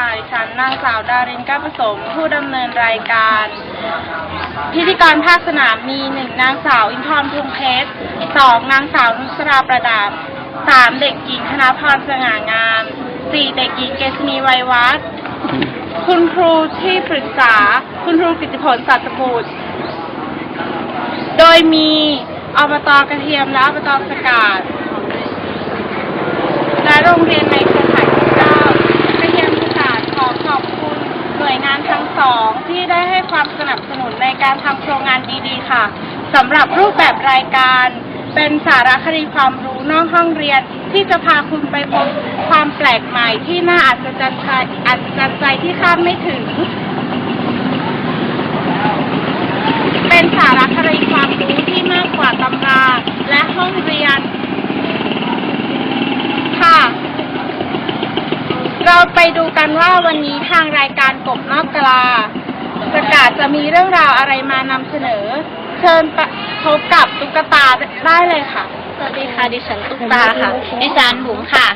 ค่ะดิฉันนางสาวดารินก้าผสม ผู้ดำเนินรายการ พิธีกรภาคสนามมีหนึ่งนางสาวอินทร์พุงเพชรสองนางสาวนุสราประดับสามเด็กหญิงธนพรสง่างามสี่เด็กหญิงเกษณีไวยวัฒน์คุณครูที่ปรึกษา คุณครูกิติผลสัตบุตร โดยมีอบตกระเทียมและอบตสกาดและโรงเรียนใน 2 ที่ได้ให้ความสนับสนุนในการทำโครงงานดีๆ ค่ะสำหรับรูปแบบรายการ เป็นสารคดีความรู้นอกห้องเรียน ที่จะพาคุณไปพบความแปลกใหม่ที่น่าอัศจรรย์ใจอัศจรรย์ใจที่คาดไม่ถึง ไปดูกันว่าวันนี้ทางรายการกบนอกกลา ประกาศจะมีเรื่องราวอะไรมานำเสนอ เชิญปะพบกับตุ๊กตาได้เลยค่ะ สวัสดีค่ะ ดิฉันตุ๊กตาค่ะ ดิฉันบุ๋มค่ะ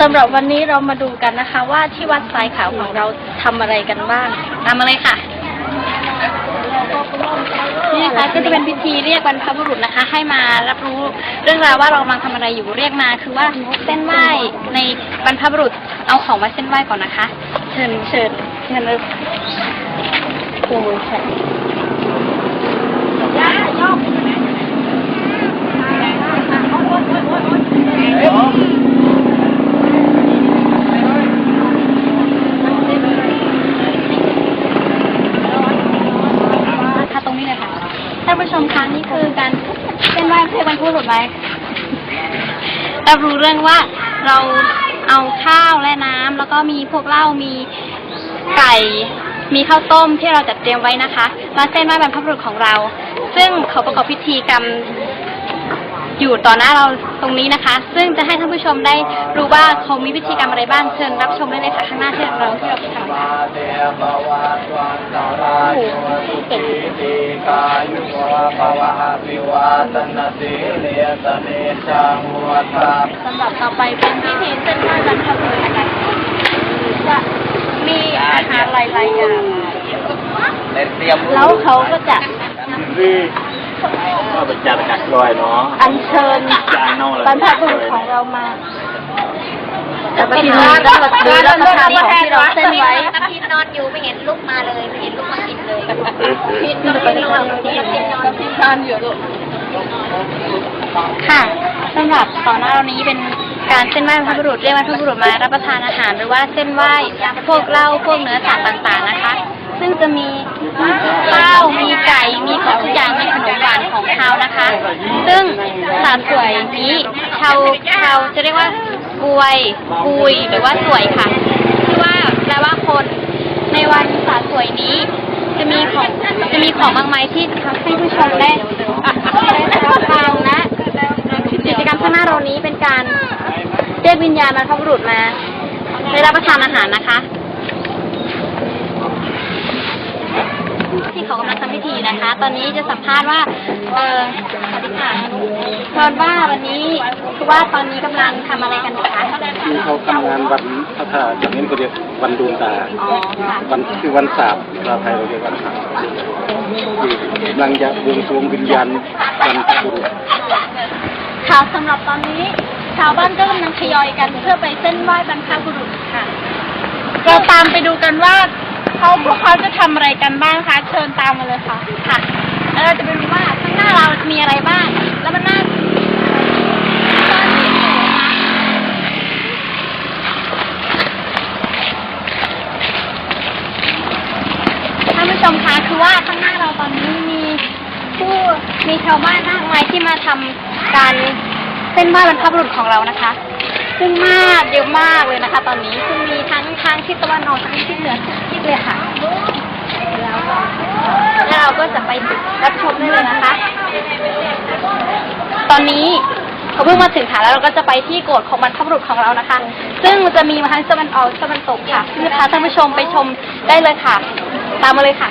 สำหรับวันนี้เรามาดูกันนะคะ ว่าที่วัดทรายขาวของเราทำอะไรกันบ้างตามมาเลยค่ะ นี่นะคะก็จะเป็นพิธีเรียกบรรพบุรุษนะคะ ให้มารับรู้เรื่องราวว่าเรากำลังทำอะไรอยู่เรียกมา คือว่าเส้นไหว้ในบรรพบุรุษเอาของมาเส้นไหว้ก่อนนะคะ เชิญเชิญเชิญเลยโอ้ยค่ะค่ะตรงนี้เลยค่ะท่านผู้ชมคะนี่คือการเส้นไหว้เพื่อบรรพบุรุษไหมรับรู้เรื่องว่าเราเอาข้าวและน้ำแล้วก็มีพวกเหล้ามีไก่ มีข้าวต้มที่เราจัดเตรียมไว้นะคะมาเส้นไหว้บรรพบุรุษของเรา ซึ่งเขาประกอบพิธีกรรมอยู่ต่อหน้าเราตรงนี้นะคะ ซึ่งจะให้ท่านผู้ชมได้รู้ว่าเขามีพิธีกรรมอะไรบ้างเชิญรับชมได้เลยค่ะข้างหน้าที่เราที่เราทำค่ะ โอ้โหเก่งดีกายุวะภวะวิวาตนาสีเลสเนจังวัฏาสำหรับต่อไปเป็นพิธีเส้นไหว้บรรพบุรุษนะคะจะมีอาหารหลายๆอย่างเล่นเตรียมแล้วเขาก็จะดีก็เป็นจานกักลอยเนาะอัญเชิญบรรพบุรุษของเรามา แต่ประทานรับประทานรับประทานของที่เราเส้นไว้ถ้าพี่นอนอยู่ไม่เห็นลุกมาเลยไม่เห็นลุกมากินเลยพี่นอนอยู่พี่นอนอยู่ลูกค่ะสำหรับตอนหน้าเรานี้เป็นการเส้นไหว้บรรพบุรุษเรียกบรรพบุรุษมารับประทานอาหารหรือว่าเส้นไหว้พวกเหล้าพวกเนื้อสัตว์ต่างๆนะคะ ซึ่งจะมีข้าวมีไก่มีของทุกอย่างมีขนมหวานของคานะคะ ซึ่งสาวสวยนี้ชาวชาวจะเรียกว่า กวยกุยหรือว่าสวยค่ะที่ว่าแปลว่าคนในวันสาสวยนี้ จะมีของจะมีของมากมายที่ทำให้ผู้ชมได้ได้รับฟังและกิจกรรมข้างหน้าเรานี้เป็นการเรียกวิญญาณบรรพบุรุษมาได้รับประทานอาหารนะคะ ที่เขากำลังทำพิธีนะคะ ตอนนี้จะสัมภาษณ์ว่า เออสวัสดีค่ะตอนว่าวันนี้ คือว่าตอนนี้กำลังทำอะไรกันคะที่เขาทำงานวันพระธาตุอย่างนี้ก็เรียกวันดวงตา อ๋อค่ะวันคือวันสาบภาษาไทยเราเรียกวันสาบที่กำลังจะบวงสรวงวิญญาณวันพระบุรุษค่ะสำหรับตอนนี้ชาวบ้านก็กำลังทยอยกันเพื่อไปเส้นไหว้บรรพบุรุษค่ะ เราตามไปดูกันว่าเขาพวกเขาจะทำอะไรกันบ้างคะ เชิญตามมาเลยค่ะ ค่ะแล้วเราจะไปดูว่าข้างหน้าเรามีอะไรบ้าง แล้วมันน่าท่านผู้ชมคะคือว่าข้างหน้าเราตอนนี้มีผู้มีชาวบ้านมากมายที่มาทำการเส้นไหว้บรรพบุรุษของเรานะคะ ซึ่งมากเยอะมากเลยนะคะ ตอนนี้ซึ่งมีทั้งทางทิศตะวันออกทั้งทิศเหนือทุกทิศเลยค่ะแล้วเราก็จะไปรับชมได้เลยนะคะ ตอนนี้เขาเพิ่งมาถึงค่ะแล้วเราก็จะไปที่โกรธของบรรพบุรุษของเรานะคะ ซึ่งจะมีมาทั้งตะวันออกตะวันตกค่ะซึ่งพาท่านผู้ชมไปชมได้เลยค่ะ ตามมาเลยค่ะ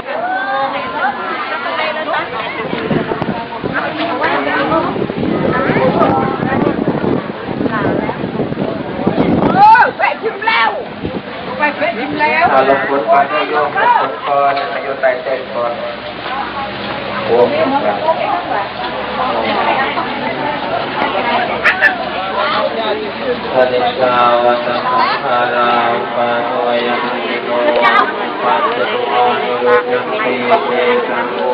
cái con của một bạn Sadika Vasasamhara Upadvayam Nino Vatsatuha Nurukam Piyate Sango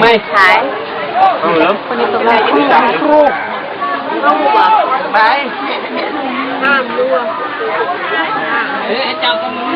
Mày. Phải Belum. Penutup Baik. Nah, dua. Eh, jangan kamu.